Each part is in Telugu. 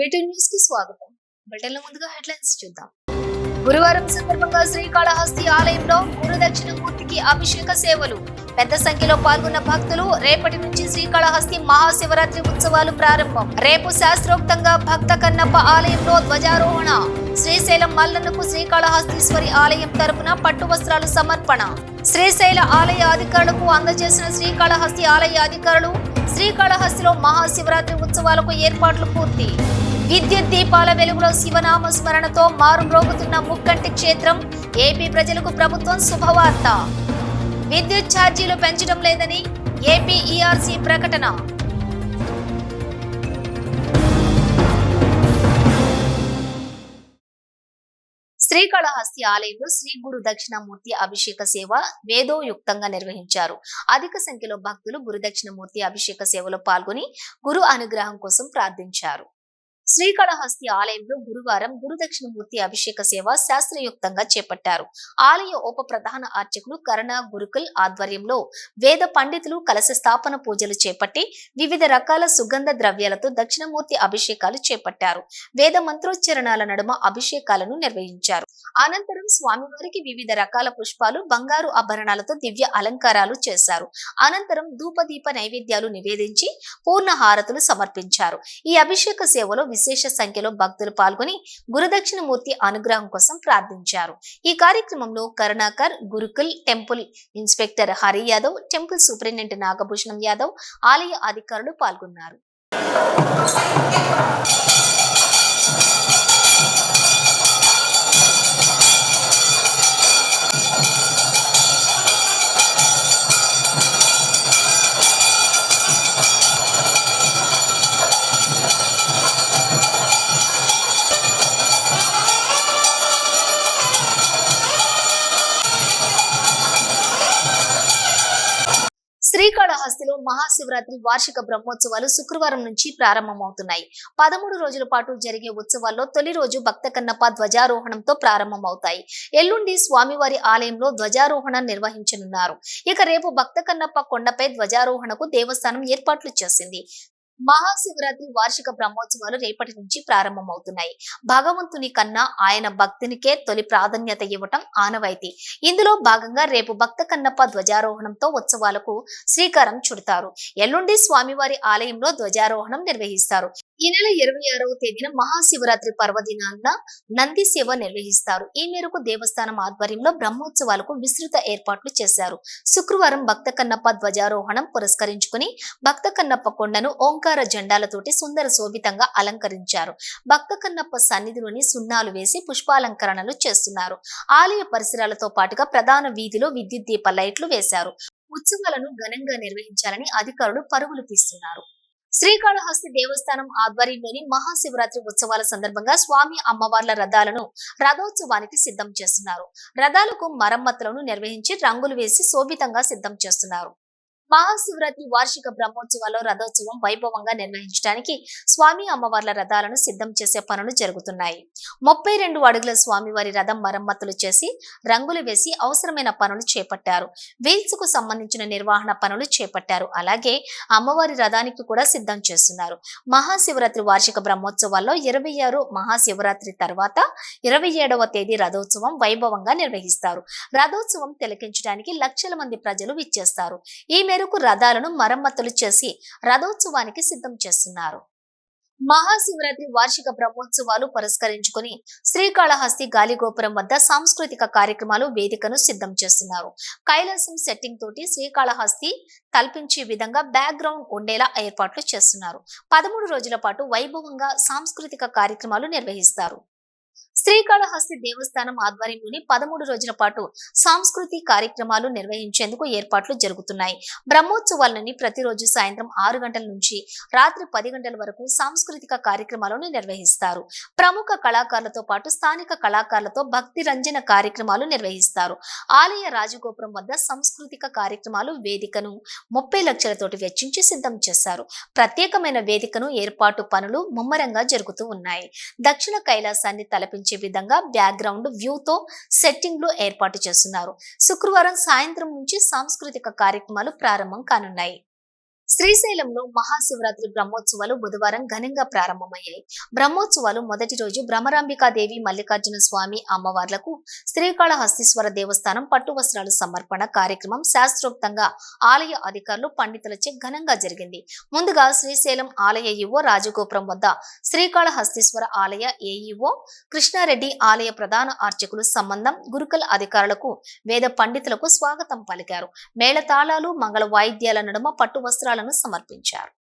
వీటి న్యూస్కి స్వాగతం. బులెటిన్ ముందుగా హెడ్లైన్స్ చూద్దాం. గురువారం సందర్భంగా శ్రీకాళహస్తి ఆలయంలో గురుదక్షిణమూర్తికి అభిషేక సేవలు. పెద్ద సంఖ్యలో పాల్గొన్న భక్తులు రేపటి నుంచి శ్రీకాళహస్తి మహాశివరాత్రి ఉత్సవాలు ప్రారంభం. రేపు శాస్త్రోక్తంగా భక్త కన్నప్ప ఆలయంలో ధ్వజారోహణ. శ్రీశైలం మల్లన్నకు శ్రీకాళహస్తీశ్వరి ఆలయం తరపున పట్టు వస్త్రాలు సమర్పణ. శ్రీశైల ఆలయ అధికారులకు అందజేసిన శ్రీకాళహస్తి ఆలయ అధికారులు శ్రీకాళహస్తిలో మహాశివరాత్రి ఉత్సవాలకు ఏర్పాట్లు పూర్తి. విద్యుత్ దీపాల వెలుగులో శివనామ స్మరణతో మారుమ్రోగుతున్న ముక్కంటి క్షేత్రం ఏపీ ప్రజలకు ప్రభుత్వం శుభవార్త. విద్యుత్ ఛార్జీలు పెంచడం లేదని ఏపీ ఈఆర్సీ ప్రకటన. శ్రీకాళహస్తి ఆలయంలో శ్రీ గురు దక్షిణమూర్తి అభిషేక సేవ వేదోయుక్తంగా నిర్వహించారు. అధిక సంఖ్యలో భక్తులు గురు దక్షిణమూర్తి అభిషేక సేవలో పాల్గొని గురు అనుగ్రహం కోసం ప్రార్థించారు. శ్రీకాళహస్తి ఆలయంలో గురువారం గురుదక్షిణమూర్తి అభిషేక సేవ శాస్త్రయుక్తంగా చేపట్టారు. ఆలయ ఉప ప్రధాన అర్చకులు కరణ గురుకుల్ ఆధ్వర్యంలో వేద పండితులు కలశ స్థాపన పూజలు చేపట్టి వివిధ రకాల సుగంధ ద్రవ్యాలతో దక్షిణమూర్తి అభిషేకాలు చేపట్టారు. వేద మంత్రోచ్చరణాల నడుమ అభిషేకాలను నిర్వహించారు. అనంతరం స్వామివారికి వివిధ రకాల పుష్పాలు బంగారు ఆభరణాలతో దివ్య అలంకారాలు చేశారు. అనంతరం ధూపదీప నైవేద్యాలు నివేదించి పూర్ణ హారతులు సమర్పించారు. ఈ అభిషేక సేవలో విశేష సంఖ్యలో భక్తులు పాల్గొని గురుదక్షిణమూర్తి అనుగ్రహం కోసం ప్రార్థించారు. ఈ కార్యక్రమంలో Karunakar Gurukul temple inspector Hari Yadav temple superintendent Nagabhushanam Yadav ఆలయ అధికారులు పాల్గొన్నారు. మహాశివరాత్రి వార్షిక బ్రహ్మోత్సవాలు శుక్రవారం నుంచి ప్రారంభమవుతున్నాయి. పదమూడు రోజుల పాటు జరిగే ఉత్సవాల్లో తొలి రోజు భక్త కన్నప్ప ధ్వజారోహణంతో ప్రారంభమవుతాయి. ఎల్లుండి స్వామివారి ఆలయంలో ధ్వజారోహణ నిర్వహించనున్నారు. ఇక రేపు భక్త కన్నప్ప కొండపై ధ్వజారోహణకు దేవస్థానం ఏర్పాట్లు చేసింది. మహాశివరాత్రి వార్షిక బ్రహ్మోత్సవాలు రేపటి నుంచి ప్రారంభమవుతున్నాయి. భగవంతుని కన్నా ఆయన భక్తునికే తొలి ప్రాధాన్యత ఇవ్వటం ఆనవాయితీ. ఇందులో భాగంగా రేపు భక్త కన్నప్ప ధ్వజారోహణంతో ఉత్సవాలకు శ్రీకారం చుడతారు. ఎల్లుండి స్వామివారి ఆలయంలో ధ్వజారోహణం నిర్వహిస్తారు. ఈ నెల ఇరవై ఆరవ తేదీన మహాశివరాత్రి పర్వదినాన నంది సేవ నిర్వహిస్తారు. ఈ మేరకు దేవస్థానం ఆధ్వర్యంలో బ్రహ్మోత్సవాలకు విస్తృత ఏర్పాట్లు చేశారు. శుక్రవారం భక్త కన్నప్ప ధ్వజారోహణం పురస్కరించుకుని భక్త కన్నప్ప కొండను ఓంకార జెండాలతోటి సుందర శోభితంగా అలంకరించారు. భక్త కన్నప్ప సన్నిధిలోని సున్నాలు వేసి పుష్పాలంకరణలు చేస్తున్నారు. ఆలయ పరిసరాలతో పాటుగా ప్రధాన వీధిలో విద్యుత్ దీప లైట్లు వేశారు. ఉత్సవాలను ఘనంగా నిర్వహించాలని అధికారులు పరుగులు తీస్తున్నారు. శ్రీకాళహస్తి దేవస్థానం ఆధ్వర్యంలోని మహాశివరాత్రి ఉత్సవాల సందర్భంగా స్వామి అమ్మవార్ల రథాలను రథోత్సవానికి సిద్ధం చేస్తున్నారు. రథాలకు మరమ్మతులను నిర్వహించి రంగులు వేసి శోభితంగా సిద్ధం చేస్తున్నారు. మహాశివరాత్రి వార్షిక బ్రహ్మోత్సవాల్లో రథోత్సవం వైభవంగా నిర్వహించడానికి స్వామి అమ్మవార్ల రథాలను సిద్ధం చేసే పనులు జరుగుతున్నాయి. ముప్పై రెండు అడుగుల స్వామివారి రథం మరమ్మతులు చేసి రంగులు వేసి అవసరమైన పనులు చేపట్టారు. వీల్స్కు సంబంధించిన నిర్వహణ పనులు చేపట్టారు. అలాగే అమ్మవారి రథానికి కూడా సిద్ధం చేస్తున్నారు. మహాశివరాత్రి వార్షిక బ్రహ్మోత్సవాల్లో ఇరవై ఆరు మహాశివరాత్రి తర్వాత ఇరవై ఏడవ తేదీ రథోత్సవం వైభవంగా నిర్వహిస్తారు. రథోత్సవం తిలకించడానికి లక్షల మంది ప్రజలు విచ్చేస్తారు. ఈ మేరకు రథాలను మరమ్మతులు చేసి రథోత్సవానికి సిద్ధం చేస్తున్నారు. మహాశివరాత్రి వార్షిక బ్రహ్మోత్సవాలు పురస్కరించుకుని శ్రీకాళహస్తి గాలిగోపురం వద్ద సాంస్కృతిక కార్యక్రమాలు వేదికను సిద్ధం చేస్తున్నారు. కైలాసం సెట్టింగ్ తోటి శ్రీకాళహస్తి తల్పించే విధంగా బ్యాక్గ్రౌండ్ ఉండేలా ఏర్పాట్లు చేస్తున్నారు. పదమూడు రోజుల పాటు వైభవంగా సాంస్కృతిక కార్యక్రమాలు నిర్వహిస్తారు. శ్రీకాళహస్తి దేవస్థానం ఆధ్వర్యంలోని పదమూడు రోజుల పాటు సాంస్కృతి కార్యక్రమాలు నిర్వహించేందుకు ఏర్పాట్లు జరుగుతున్నాయి. బ్రహ్మోత్సవాలని ప్రతిరోజు సాయంత్రం ఆరు గంటల నుంచి రాత్రి పది గంటల వరకు సాంస్కృతిక కార్యక్రమాలను నిర్వహిస్తారు. ప్రముఖ కళాకారులతో పాటు స్థానిక కళాకారులతో భక్తి రంజన కార్యక్రమాలు నిర్వహిస్తారు. ఆలయ రాజగోపురం వద్ద సాంస్కృతిక కార్యక్రమాలు వేదికను ముప్పై లక్షలతోటి వెచ్చించి సిద్ధం చేశారు. ప్రత్యేకమైన వేదికను ఏర్పాటు పనులు ముమ్మరంగా జరుగుతూ ఉన్నాయి. దక్షిణ కైలాసాన్ని తలపించి విధంగా బ్యాక్గ్రౌండ్ వ్యూతో సెట్టింగ్లు ఏర్పాటు చేస్తున్నారు. శుక్రవారం సాయంత్రం నుంచి సాంస్కృతిక కార్యక్రమాలు ప్రారంభం కానున్నాయి. శ్రీశైలంలో మహాశివరాత్రి బ్రహ్మోత్సవాలు బుధవారం ఘనంగా ప్రారంభమయ్యాయి. బ్రహ్మోత్సవాలు మొదటి రోజు భ్రమరాంబికాదేవి మల్లికార్జున స్వామి అమ్మవార్లకు శ్రీకాళహస్తీశ్వర దేవస్థానం పట్టు వస్త్రాలు సమర్పణ కార్యక్రమం శాస్త్రోక్తంగా ఆలయ అధికారులు పండితులచే ఘనంగా జరిగింది. ముందుగా శ్రీశైలం ఆలయ ఈవో రాజగోపురం వద్ద శ్రీకాళహస్తీశ్వర ఆలయ ఏఈఓ కృష్ణారెడ్డి ఆలయ ప్రధాన అర్చకులు సంబంధం గురుకుల అధికారులకు వేద పండితులకు స్వాగతం పలికారు. మేళతాళాలు మంగళ వాయిద్యాల నడుమ పట్టు వస్త్రాలను సమర్పించారు.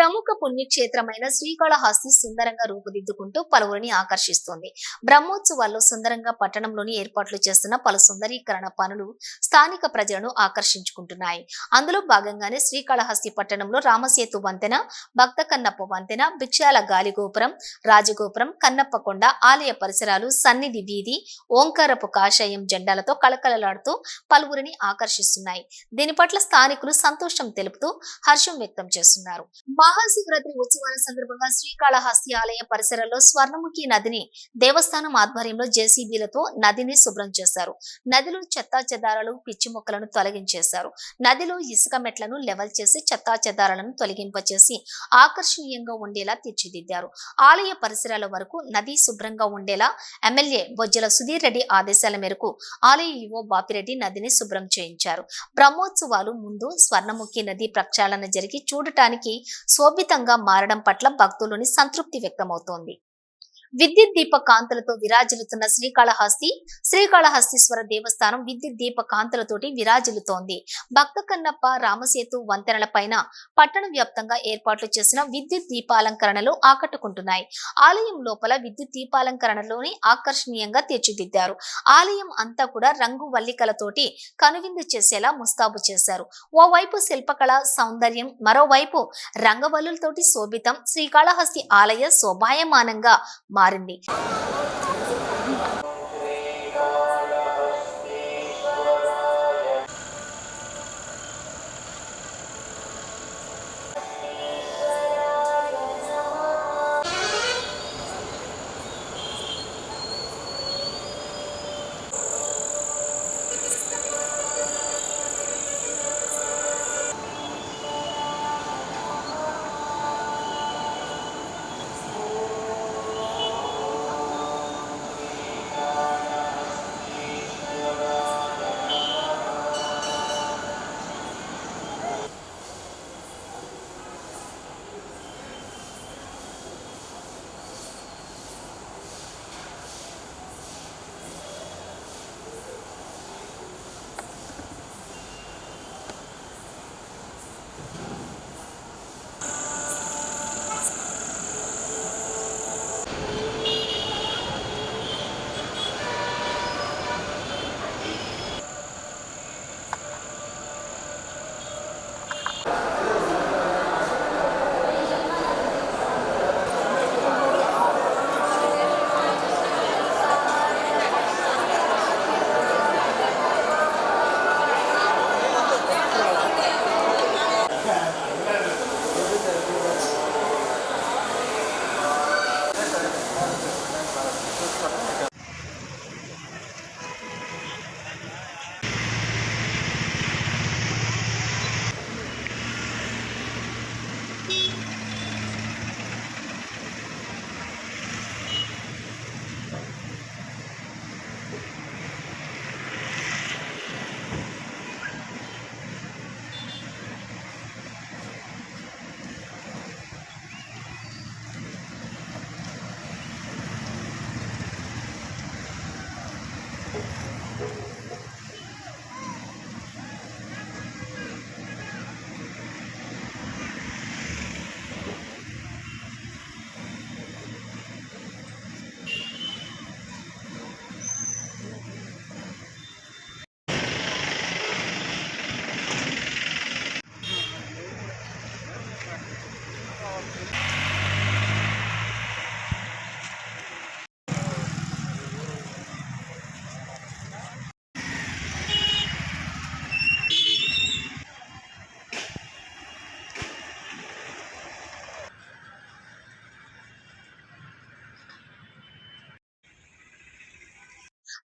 ప్రముఖ పుణ్యక్షేత్రమైన శ్రీకాళహస్తి సుందరంగా రూపుదిద్దుకుంటూ పలువురిని ఆకర్షిస్తోంది. బ్రహ్మోత్సవాల్లో సుందరంగా పట్టణంలోని ఏర్పాట్లు చేస్తున్న పలు సుందరీకరణ పనులు స్థానిక ప్రజలను ఆకర్షించుకుంటున్నాయి. అందులో భాగంగానే శ్రీకాళహస్తి పట్టణంలో రామసేతు వంతెన భక్త కన్నప్ప వంతెన భిక్షాల గాలిగోపురం రాజగోపురం కన్నప్పకొండ ఆలయ పరిసరాలు సన్నిధి వీధి ఓంకారపు కాషాయం జెండాలతో కళకళలాడుతూ పలువురిని ఆకర్షిస్తున్నాయి. దీని పట్ల స్థానికులు సంతోషం తెలుపుతూ హర్షం వ్యక్తం చేస్తున్నారు. మహాశివరాత్రి ఉత్సవాల సందర్భంగా శ్రీకాళహస్తి ఆలయ పరిసరాల్లో స్వర్ణముఖి నదిని దేవస్థానం ఆధ్వర్యంలో జేసీబీలతో నదిని శుభ్రం చేశారు. నదిలో చెత్తా చెదారాలు పిచ్చి మొక్కలను తొలగించేశారు. నదిలో ఇసుక మెట్లను లెవెల్ చేసి చెత్తా చెదారాలను తొలగింపచేసి ఆకర్షణీయంగా ఉండేలా తీర్చిదిద్దారు. ఆలయ పరిసరాల వరకు నది శుభ్రంగా ఉండేలా ఎమ్మెల్యే బొజ్జల సుధీర్ రెడ్డి ఆదేశాల మేరకు ఆలయ ఈవో బాపిరెడ్డి నదిని శుభ్రం చేయించారు. బ్రహ్మోత్సవాలు ముందు స్వర్ణముఖి నది ప్రక్షాళన జరిగి చూడటానికి శోభితంగా మారడం పట్ల భక్తులని సంతృప్తి వ్యక్తమవుతోంది. విద్యుత్ దీప కాంతలతో విరాజిల్లుతున్న శ్రీకాళహస్తి శ్రీకాళహస్తీశ్వర దేవస్థానం విద్యుత్ దీప కాంతలతోటి విరాజిల్లుతోంది. భక్త కన్నప్ప రామసేతు వంతెనల పైన పట్టణ వ్యాప్తంగా ఏర్పాట్లు చేసిన విద్యుత్ దీపాలంకరణలు ఆకట్టుకుంటున్నాయి. ఆలయం లోపల విద్యుత్ దీపాలంకరణలోని ఆకర్షణీయంగా తీర్చిదిద్దారు. ఆలయం అంతా కూడా రంగు వల్లికలతోటి కనువిందు చేసేలా ముస్తాబు చేశారు. ఓవైపు శిల్పకళ సౌందర్యం మరోవైపు రంగవల్లులతోటి శోభితం శ్రీకాళహస్తి ఆలయ శోభాయమానంగా మారింది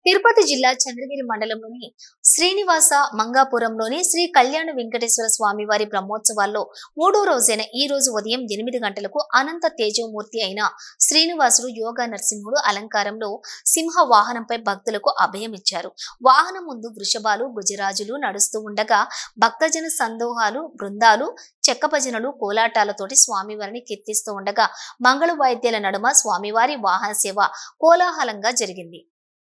తిరుపతి జిల్లా చంద్రగిరి మండలంలోని శ్రీనివాస మంగాపురంలోని శ్రీ కళ్యాణ వెంకటేశ్వర స్వామి వారి బ్రహ్మోత్సవాల్లో మూడో రోజైన ఈ రోజు ఉదయం ఎనిమిది గంటలకు అనంత తేజోమూర్తి అయిన శ్రీనివాసుడు యోగా నరసింహుడు అలంకారంలో సింహ వాహనంపై భక్తులకు అభయమిచ్చారు వాహనం ముందు వృషభాలు గుజరాజులు నడుస్తూ ఉండగా భక్తజన సందోహాలు బృందాలు చెక్క భజనలు కోలాటాలతోటి స్వామివారిని కీర్తిస్తూ ఉండగా మంగళ వాయిద్యాల నడుమ స్వామివారి వాహన సేవ కోలాహలంగా జరిగింది.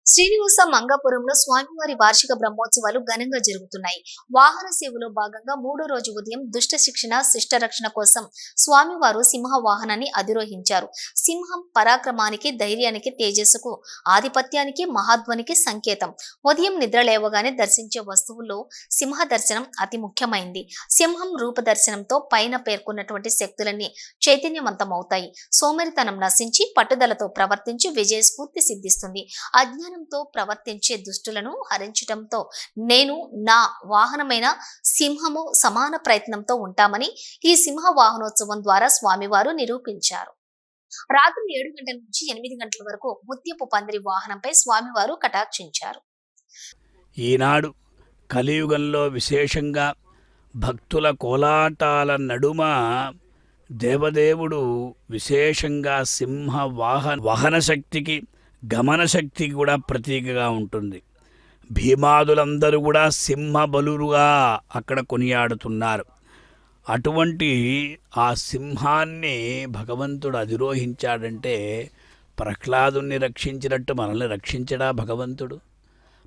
శ్రీనివాస మంగాపురంలో స్వామివారి వార్షిక బ్రహ్మోత్సవాలు ఘనంగా జరుగుతున్నాయి. వాహన సేవలో భాగంగా మూడో రోజు ఉదయం దుష్ట శిక్షణ శిష్ట రక్షణ కోసం స్వామివారు సింహ వాహనాన్ని అధిరోహించారు. సింహం పరాక్రమానికి ధైర్యానికి తేజస్సుకు ఆధిపత్యానికి మహాత్వానికి సంకేతం. ఉదయం నిద్ర లేవగానే దర్శించే వస్తువుల్లో సింహ దర్శనం అతి ముఖ్యమైంది. సింహం రూప దర్శనంతో పైన పేర్కొన్నటువంటి శక్తులన్నీ చైతన్యవంతమవుతాయి. సోమరితనం నశించి పట్టుదలతో ప్రవర్తించి విజయస్ఫూర్తి సిద్ధిస్తుంది. అజ్ఞానంతో ప్రవర్తించే దుష్టులను హరించటంతో నేను నా వాహనమైన సింహము సమాన ప్రయత్నంతో ఉంటామని ఈ సింహ వాహనోత్సవం ద్వారా స్వామివారు నిరూపించారు. రాత్రి ఏడు గంటల నుంచి ఎనిమిది గంటల వరకు ముత్యపు పందిరి వాహనంపై స్వామివారు కటాక్షించారు. ఈనాడు కలియుగంలో విశేషంగా భక్తుల కోలాటాల నడుమ దేవదేవుడు విశేషంగా సింహ వాహన వాహన శక్తికి గమన శక్తికి కూడా ప్రతీకగా ఉంటుంది. భీమాదులందరూ కూడా సింహ బలురుగా అక్కడ కొనియాడుతున్నారు. అటువంటి ఆ సింహాన్ని భగవంతుడు అధిరోహించాడంటే ప్రహ్లాదుని రక్షించినట్టు మనల్ని రక్షించడా భగవంతుడు?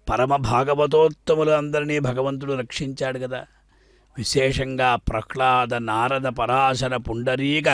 పరమ భాగవతోత్తములు అందరినీ భగవంతుడు రక్షించాడు కదా. విశేషంగా ప్రహ్లాద నారద పరాశర పుండరీక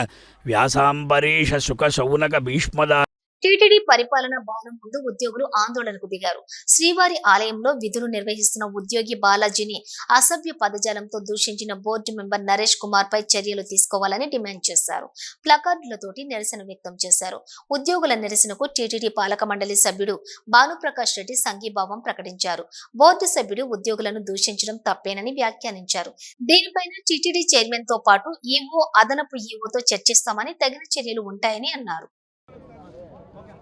వ్యాసాంబరీష సుఖ శౌనక భీష్మద టీటీడీ పరిపాలన భవనం ముందు ఉద్యోగులు ఆందోళనకు దిగారు. శ్రీవారి ఆలయంలో విధులు నిర్వహిస్తున్న ఉద్యోగి బాలాజీని అసభ్య పదజాలంతో దూషించిన బోర్డు మెంబర్ నరేష్ కుమార్ పై చర్యలు తీసుకోవాలని డిమాండ్ చేశారు. ప్లకార్డులతోటి నిరసన వ్యక్తం చేశారు. ఉద్యోగుల నిరసనకు టీటీడీ పాలక మండలి సభ్యుడు భానుప్రకాష్ రెడ్డి సంఘీభావం ప్రకటించారు. బోర్డు సభ్యుడు ఉద్యోగులను దూషించడం తప్పేనని వ్యాఖ్యానించారు. దీనిపైన టీటీడీ చైర్మన్తో పాటు ఈవో అదనపు ఈవోతో చర్చిస్తామని తగిన చర్యలు ఉంటాయని అన్నారు.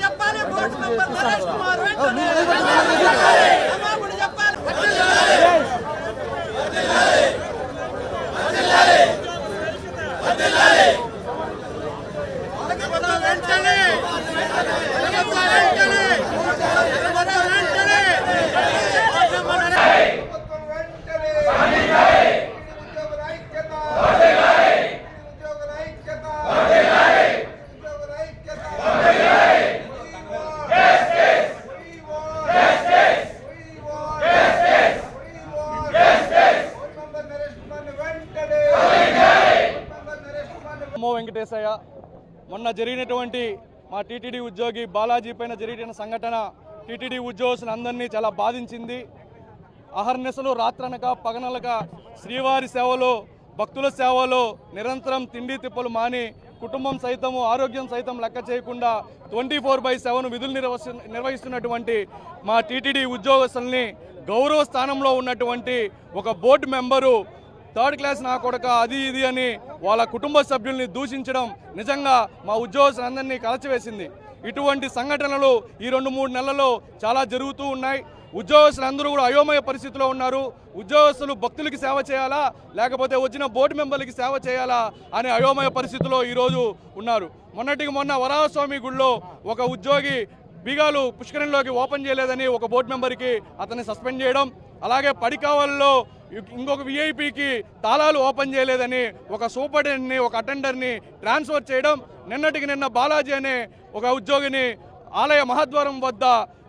చెప్పాలి బోర్డు మెంబర్ నరేష్ కుమార్ వెంటనే క్షమాపణ చెప్పాలి వెంటనే వెంటనే వెంటనే అమ్మో వెంకటేశయ్య మొన్న జరిగినటువంటి మా టీటీడీ ఉద్యోగి బాలాజీ పైన జరిగిన సంఘటన టీటీడీ ఉద్యోగస్తులందరినీ చాలా బాధించింది. అహర్నిశలు రాత్రనక పగనలక శ్రీవారి సేవలో భక్తుల సేవలో నిరంతరం తిండి తిప్పలు మాని కుటుంబం సైతము ఆరోగ్యం సైతం లెక్క చేయకుండా ట్వంటీ ఫోర్ బై సెవెన్ విధులు నిర్వహి నిర్వహిస్తున్నటువంటి మా టీటీడీ ఉద్యోగస్తుల్ని గౌరవ స్థానంలో ఉన్నటువంటి ఒక బోర్డు మెంబరు థర్డ్ క్లాస్ నా కొడక అది ఇది అని వాళ్ళ కుటుంబ సభ్యుల్ని దూషించడం నిజంగా మా ఉద్యోగస్తులందరినీ కలచివేసింది. ఇటువంటి సంఘటనలు ఈ రెండు మూడు నెలల్లో చాలా జరుగుతూ ఉన్నాయి. ఉద్యోగస్తులందరూ కూడా అయోమయ పరిస్థితిలో ఉన్నారు. ఉద్యోగస్తులు భక్తులకి సేవ చేయాలా? లేకపోతే వచ్చిన బోర్డు మెంబర్లకి సేవ చేయాలా? అనే అయోమయ పరిస్థితిలో ఈరోజు ఉన్నారు. మొన్నటికి మొన్న వరాహస్వామి గుడిలో ఒక ఉద్యోగి బీగాలు పుష్కరంలోకి ఓపెన్ చేయలేదని ఒక బోర్డు మెంబర్కి అతన్ని సస్పెండ్ చేయడం అలాగే పడికావల్లో ఇంకొక విఐపికి తాళాలు ఓపెన్ చేయలేదని ఒక సూపరింటెండెంట్ని ఒక అటెండర్ని ట్రాన్స్ఫర్ చేయడం నిన్నటికి నిన్న బాలాజీ అనే ఒక ఉద్యోగిని ఆలయ మహాద్వారం వద్ద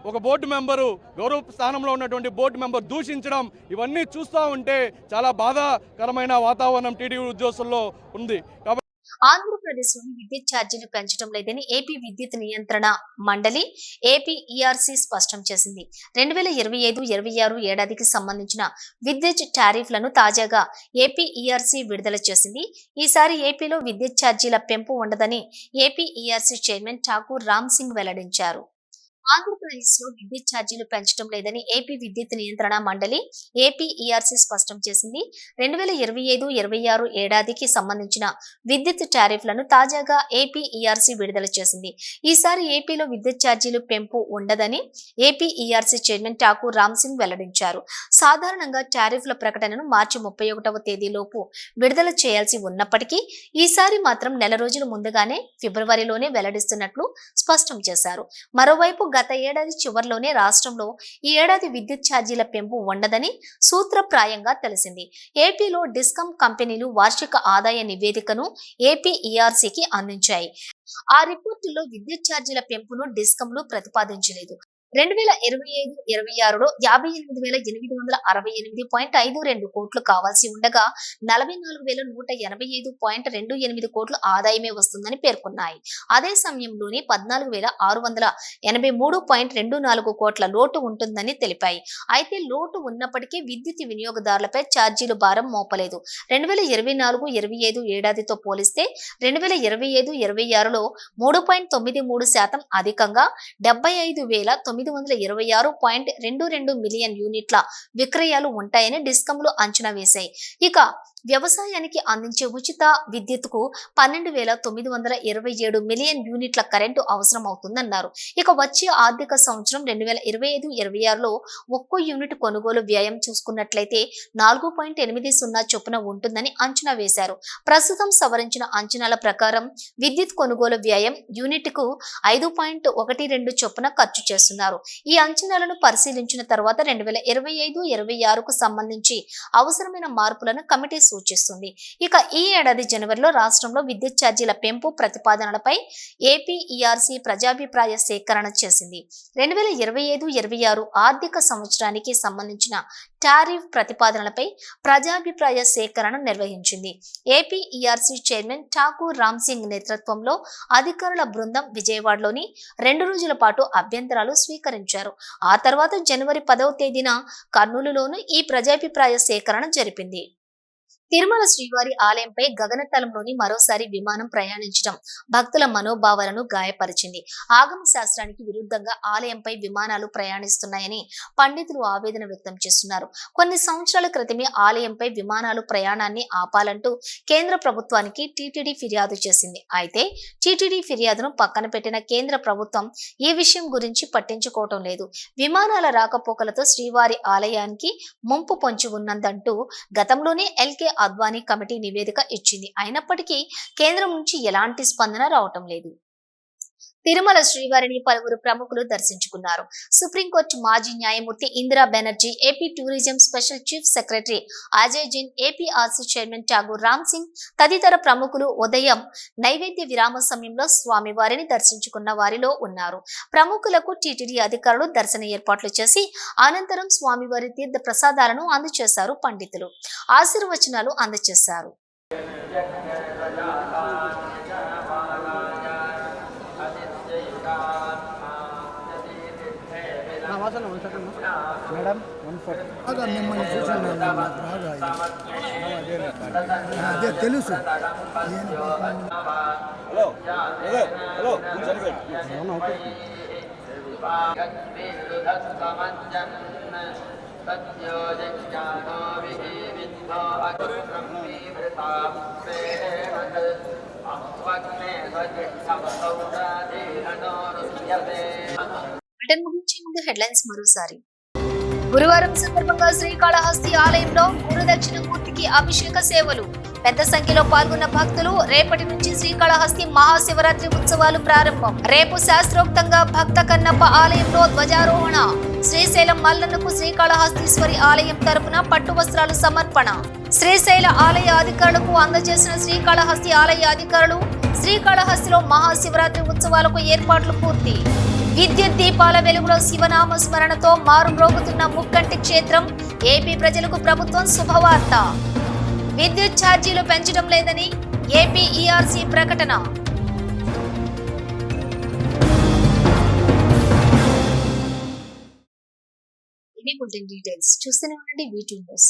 ఒక బోర్డు మెంబరు గౌరవ స్థానంలో ఉన్నటువంటి బోర్డు మెంబర్ దూషించడం ఇవన్నీ చూస్తూ ఉంటే చాలా బాధాకరమైన వాతావరణం టీడీ ఉద్యోగుల్లో ఉంది. కాబట్టి ఆంధ్రప్రదేశ్లోని విద్యుత్ ఛార్జీలు పెంచడం లేదని ఏపీ విద్యుత్ నియంత్రణ మండలి ఏపీ ఈఆర్సీ స్పష్టం చేసింది. రెండు వేల ఇరవై ఐదు ఇరవై ఆరు ఏడాదికి సంబంధించిన విద్యుత్ టారిఫ్లను తాజాగా ఏపీ ఈఆర్సీ విడుదల చేసింది. ఈసారి ఏపీలో విద్యుత్ ఛార్జీల పెంపు ఉండదని AP ERC chairman Thakur Ram Singh వెల్లడించారు. ఆంధ్రప్రదేశ్లో విద్యుత్ ఛార్జీలు పెంచడం లేదని ఏపీ విద్యుత్ నియంత్రణ మండలి ఏపీఈఆర్సీ స్పష్టం చేసింది. రెండు వేల ఇరవై ఐదు ఇరవై ఆరు ఏడాదికి సంబంధించిన విద్యుత్ టారిఫ్లను తాజాగా ఏపీఈఆర్సి విడుదల చేసింది. ఈసారి ఏపీలో విద్యుత్ ఛార్జీలు పెంపు ఉండదని ఏపీఈఆర్సీ చైర్మన్ ఠాకూర్ రామ్ సింగ్ వెల్లడించారు. సాధారణంగా టారిఫ్ల ప్రకటనను మార్చి ముప్పై ఒకటవ తేదీలోపు విడుదల చేయాల్సి ఉన్నప్పటికీ ఈసారి మాత్రం నెల రోజుల ముందుగానే ఫిబ్రవరిలోనే వెల్లడిస్తున్నట్లు స్పష్టం చేశారు. మరోవైపు గత ఏడాది చివరిలోనే రాష్ట్రంలో ఈ ఏడాది విద్యుత్ ఛార్జీల పెంపు ఉండదని సూత్రప్రాయంగా తెలిసింది. ఏపీలో డిస్కమ్ కంపెనీలు వార్షిక ఆదాయ నివేదికను ఏపీ ఈఆర్సీకి అందించాయి. ఆ రిపోర్టులో విద్యుత్ ఛార్జీల పెంపును డిస్కంలు ప్రతిపాదించలేదు. రెండు వేల ఇరవై ఐదు ఇరవై ఆరులో యాభై ఎనిమిది వేల ఎనిమిది వందల అరవై ఎనిమిది పాయింట్ ఐదు రెండు కోట్లు కావాల్సి ఉండగా నలభై నాలుగు వేల నూట ఎనభై ఐదు పాయింట్ రెండు ఎనిమిది కోట్లు ఆదాయమే వస్తుందని పేర్కొన్నాయి. అదే సమయంలోనే పద్నాలుగు వేల ఆరు వందల ఎనభై మూడు పాయింట్ రెండు నాలుగు కోట్ల లోటు ఉంటుందని తెలిపాయి. అయితే లోటు ఉన్నప్పటికీ విద్యుత్ వినియోగదారులపై ఛార్జీలు భారం మోపలేదు. రెండు వేల ఇరవై నాలుగు ఇరవై ఐదు ఏడాదితో పోలిస్తే రెండు వేల ఇరవై ఐదు ఇరవై ఆరులో మూడు పాయింట్ తొమ్మిది మూడు శాతం అధికంగా డెబ్బై ఐదు వేల తొమ్మిది వందల ఇరవై ఆరు పాయింట్ రెండు రెండు మిలియన్ యూనిట్ల విక్రయాలు ఉంటాయని డిస్కంలు అంచనా వేశాయి. ఇక వ్యవసాయానికి అందించే ఉచిత విద్యుత్కు పన్నెండు వేల తొమ్మిది వందల ఇరవై ఏడు మిలియన్ యూనిట్ల కరెంటు అవసరం అవుతుందన్నారు ఇక వచ్చే ఆర్థిక సంవత్సరం రెండు వేల ఇరవై ఐదు ఇరవై ఆరులో ఒక్కో యూనిట్ కొనుగోలు వ్యయం చూసుకున్నట్లయితే నాలుగు పాయింట్ ఎనిమిది సున్నా చొప్పున ఉంటుందని అంచనా వేశారు. ప్రస్తుతం సవరించిన అంచనాల ప్రకారం విద్యుత్ కొనుగోలు వ్యయం యూనిట్కు ఐదు పాయింట్ ఒకటి రెండు చొప్పున ఖర్చు చేస్తున్నారు. ఈ అంచనాలను పరిశీలించిన తర్వాత రెండు వేల ఇరవై ఐదు ఇరవై ఆరుకు సంబంధించి అవసరమైన మార్పులను కమిటీ సూచిస్తుంది. ఇక ఈ ఏడాది జనవరిలో రాష్ట్రంలో విద్యుత్ ఛార్జీల పెంపు ప్రతిపాదనలపై ఏపీఈఆర్సీ ప్రజాభిప్రాయ సేకరణ చేసింది. రెండు వేల ఇరవై ఐదు ఇరవై ఆరు ఆర్థిక సంవత్సరానికి సంబంధించిన టారిఫ్ ప్రతిపాదనలపై ప్రజాభిప్రాయ సేకరణ నిర్వహించింది. ఏపీఈఆర్సీ చైర్మన్ ఠాకూర్ రామ్ సింగ్ నేతృత్వంలో అధికారుల బృందం విజయవాడలోని రెండు రోజుల పాటు అభ్యంతరాలు స్వీకరించారు. ఆ తర్వాత జనవరి పదవ తేదీన కర్నూలులోనూ ఈ ప్రజాభిప్రాయ సేకరణ జరిపింది. తిరుమల శ్రీవారి ఆలయంపై గగనతలంలోని మరోసారి విమానం ప్రయాణించడం భక్తుల మనోభావాలను గాయపరిచింది. ఆగమ శాస్త్రానికి విరుద్ధంగా ఆలయంపై విమానాలు ప్రయాణిస్తున్నాయని పండితులు ఆవేదన వ్యక్తం చేస్తున్నారు. కొన్ని సంవత్సరాల క్రితమే ఆలయంపై విమానాలు ప్రయాణాన్ని ఆపాలంటూ కేంద్ర ప్రభుత్వానికి టీటీడీ ఫిర్యాదు చేసింది. అయితే టీటీడీ ఫిర్యాదును పక్కన పెట్టిన కేంద్ర ప్రభుత్వం ఈ విషయం గురించి పట్టించుకోవటం లేదు. విమానాల రాకపోకలతో శ్రీవారి ఆలయానికి ముంపు పొంచి ఉన్నదంటూ గతంలోనే ఎల్కే అద్వానీ కమిటీ నివేదిక ఇచ్చింది. అయినప్పటికీ కేంద్రం నుంచి ఎలాంటి స్పందన రావటం లేదు. తిరుమల శ్రీవారిని పలువురు ప్రముఖులు దర్శించుకున్నారు. సుప్రీంకోర్టు మాజీ న్యాయమూర్తి Indira Banerjee AP tourism special chief secretary Ajay Jain APRC chairman Thakur Ram Singh తదితర ప్రముఖులు ఉదయం నైవేద్య విరామ సమయంలో స్వామివారిని దర్శించుకున్న వారిలో ఉన్నారు. ప్రముఖులకు టీటీడీ అధికారులు దర్శన ఏర్పాట్లు చేసి అనంతరం స్వామివారి తీర్థ ప్రసాదాలను అందజేశారు పండితులు. ఆశీర్వచనాలు అందజేశారు నా వాసన one second madam one four బాగా మిమ్మల్ని చూసాను బాగా. అదే తెలుసు. Hello hello. బ్రిటన్ ముగించే ముందు హెడ్లైన్స్ మరోసారి. గురువారం సందర్భంగా శ్రీకాళహస్తి ఆలయంలో గురుదక్షిణ మూర్తికి అభిషేక సేవలు. పెద్ద సంఖ్యలో పాల్గొన్న భక్తులు రేపటి నుంచి శ్రీకాళహస్తి మహాశివరాత్రి ఉత్సవాలు ప్రారంభం. రేపు శాస్త్రోక్తంగా భక్త కన్నప్ప ఆలయంలో ధ్వజారోహణ. శ్రీశైలం మల్లన్నకు శ్రీకాళహస్తీశ్వరి ఆలయం తరపున పట్టు వస్త్రాలు సమర్పణ. శ్రీశైల ఆలయ అధికారులకు అందజేసిన శ్రీకాళహస్తి ఆలయ అధికారులు శ్రీకాళహస్తిలో మహాశివరాత్రి ఉత్సవాలకు ఏర్పాట్లు పూర్తి. విద్యుత్ దీపాల వెలుగులో శివనామ స్మరణతో మారుమ్రోగుతున్న ముక్కంటి క్షేత్రం ఏపీ ప్రజలకు ప్రభుత్వం శుభవార్త. విద్యుత్ ఛార్జీలు పెంచడం లేదని ఏపీ ఈఆర్సీ ప్రకటన. ఇవి బులెటిన్ డీటెయిల్స్ చూస్తూనే ఉండండి వీటి న్యూస్